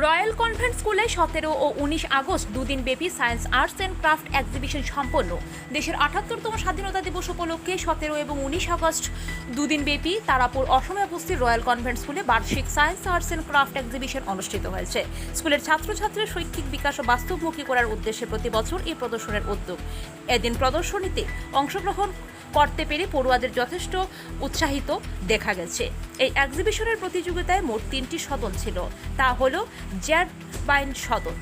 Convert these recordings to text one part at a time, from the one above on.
Royal convent স্কুলে সতেরো ও উনিশ আগস্ট দুদিন ব্যাপী science, arts and craft exhibition সম্পন্ন। দেশের আটাত্তরতম স্বাধীনতা দিবস উপলক্ষে সতেরো এবং উনিশ আগস্ট দুদিন ব্যাপী তারাপুর, অসমে উপস্থিত রয়্যাল কনভেন্ট স্কুলে বার্ষিক science, arts and craft exhibition অনুষ্ঠিত হয়েছে। স্কুলের ছাত্রছাত্রীর শৈক্ষিক বিকাশ ও বাস্তবমুখী করার উদ্দেশ্যে প্রতি বছর এই প্রদর্শনের উদ্যোগ। এদিন প্রদর্শনীতে অংশগ্রহণ করতে পেরে পড়ুয়াদের যথেষ্ট উৎসাহিত দেখা গেছে। এই এক্সিবিশনের প্রতিযোগিতায় মোট তিনটি সদন ছিল। তা হল জ্যাড বাইন সদন,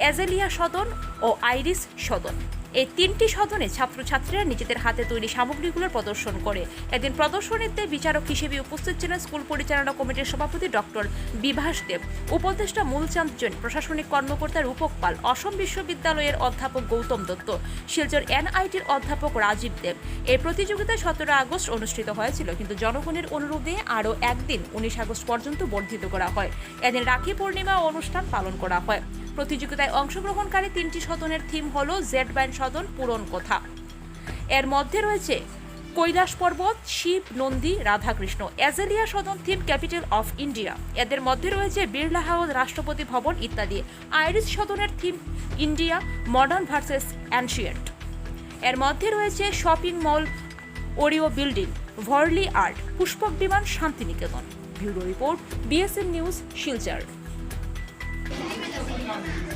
অ্যাজেলিয়া সদন ও আইরিস সদন। এই তিনটি সদনে ছাত্রছাত্রীরা নিজেদের হাতে তৈরি সামগ্রীগুলোর প্রদর্শন করে। এদিন প্রদর্শনীতে বিচারক হিসেবে উপস্থিত ছিলেন স্কুল পরিচালনা কমিটির সভাপতি ডক্টর বিভাস দেব, উপদেষ্টা মূলচাঁদ জৈন, প্রশাসনিক কর্মকর্তা রূপক পাল, অসম বিশ্ববিদ্যালয়ের অধ্যাপক গৌতম দত্ত, শিলচর এনআইটির অধ্যাপক রাজীব দেব। এই প্রতিযোগিতা সতেরো আগস্ট অনুষ্ঠিত হয়েছিল, কিন্তু জনগণের অনুরোধে আরও একদিন উনিশ আগস্ট পর্যন্ত বর্ধিত করা হয়। এদিন রাখি পূর্ণিমা অনুষ্ঠান পালন করা হয়। প্রতিযোগিতায় অংশগ্রহণকারী তিনটি সদনের থিম হল জেড ব্যান্ড সদন পূরণ কথা। এর মধ্যে রয়েছে কৈলাস পর্বত, শিব, নন্দী, রাধাকৃষ্ণ। অ্যাজেলিয়া সদন থিম ক্যাপিটাল অফ ইন্ডিয়া। এদের মধ্যে রয়েছে বিড়লা হাউস, রাষ্ট্রপতি ভবন ইত্যাদি। Iris সদনের theme India, modern versus ancient. এর মধ্যে রয়েছে shopping mall, Oreo building, Warli art, Pushpak Viman, Shantiniketan. Bureau report, BSN news, Silchar. on.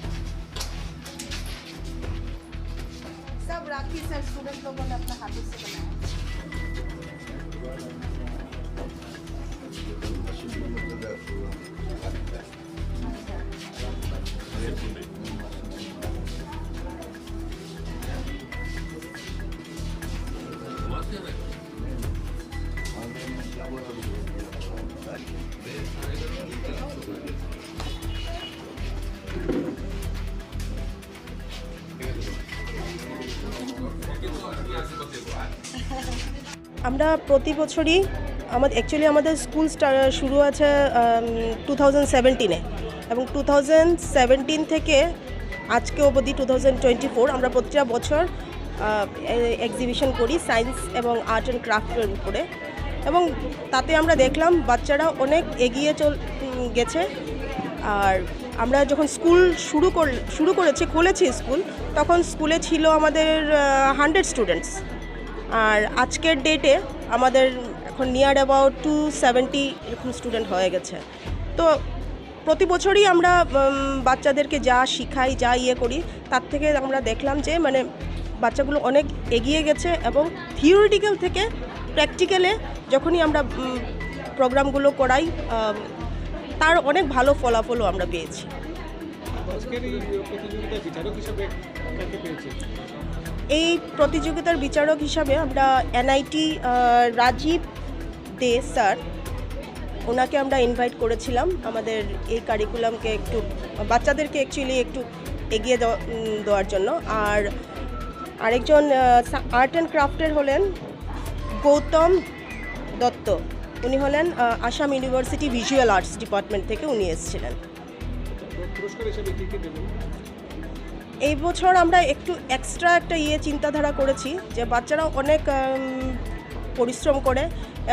सब राखी सर स्टूडेंट लोगों ने अपने हाथों से बनाया। আমরা প্রতি বছরই আমাদের অ্যাকচুয়ালি আমাদের স্কুল শুরু আছে টু থাউজেন্ড এবং টু থাউজেন্ড থেকে আজকে অবধি টু থাউজেন্ড টোয়েন্টি ফোর আমরা প্রতিটা বছর এক্সিবিশন করি সায়েন্স এবং আর্ট অ্যান্ড ক্রাফটের উপরে। এবং তাতে আমরা দেখলাম বাচ্চারা অনেক এগিয়ে চল গেছে। আর আমরা যখন স্কুল শুরু কর, শুরু করেছি, খুলেছি স্কুল, তখন স্কুলে ছিল আমাদের হান্ড্রেড স্টুডেন্টস আর আজকের ডেটে আমাদের এখন নিয়ার অ্যাবাউট টু সেভেন্টি এরকম স্টুডেন্ট হয়ে গেছে। তো প্রতি বছরই আমরা বাচ্চাদেরকে যা শিখাই, যা ইয়ে করি, তার থেকে আমরা দেখলাম যে মানে বাচ্চাগুলো অনেক এগিয়ে গেছে এবং থিওরিটিক্যাল থেকে প্র্যাকটিক্যালে যখনই আমরা প্রোগ্রামগুলো করাই তার অনেক ভালো ফলাফলও আমরা পেয়েছি। এই প্রতিযোগিতার বিচারক হিসাবে আমরা এনআইটি রাজীব দে স্যার ওনাকে আমরা ইনভাইট করেছিলাম। আমাদের এই কারিকুলামকে একটু বাচ্চাদেরকে অ্যাকচুয়ালি একটু এগিয়ে দেওয়া- দেওয়ার জন্য। আর আরেকজন আর্ট অ্যান্ড ক্রাফটের হলেন গৌতম দত্ত। উনি হলেন Assam university visual arts department থেকে উনি এসেছিলেন। এই বছর আমরা একটু এক্সট্রা একটা ইয়ে চিন্তাধারা করেছি যে বাচ্চারা অনেক পরিশ্রম করে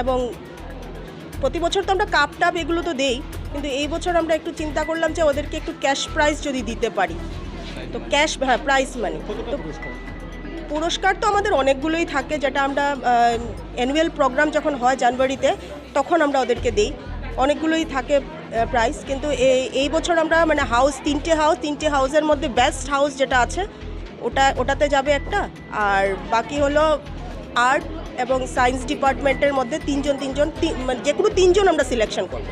এবং প্রতি বছর তো আমরা কাপ টাপ এগুলো তো দেই কিন্তু এই বছর আমরা একটু চিন্তা করলাম যে ওদেরকে একটু ক্যাশ প্রাইজ যদি দিতে পারি। তো ক্যাশ হ্যাঁ প্রাইজ মানি তো পুরস্কার তো আমাদের অনেকগুলোই থাকে, যেটা আমরা অ্যানুয়াল প্রোগ্রাম যখন হয় জানুয়ারিতে, তখন আমরা ওদেরকে দিই। অনেকগুলোই থাকে প্রাইস কিন্তু এই এই বছর আমরা মানে হাউস তিনটে হাউস তিনটে হাউসের মধ্যে বেস্ট হাউস যেটা আছে, ওটা, ওটাতে যাবে একটা। আর বাকি হলো আর্ট এবং সায়েন্স ডিপার্টমেন্টের মধ্যে তিনজন তিনজন মানে যে কোনো তিনজন আমরা সিলেকশন করব।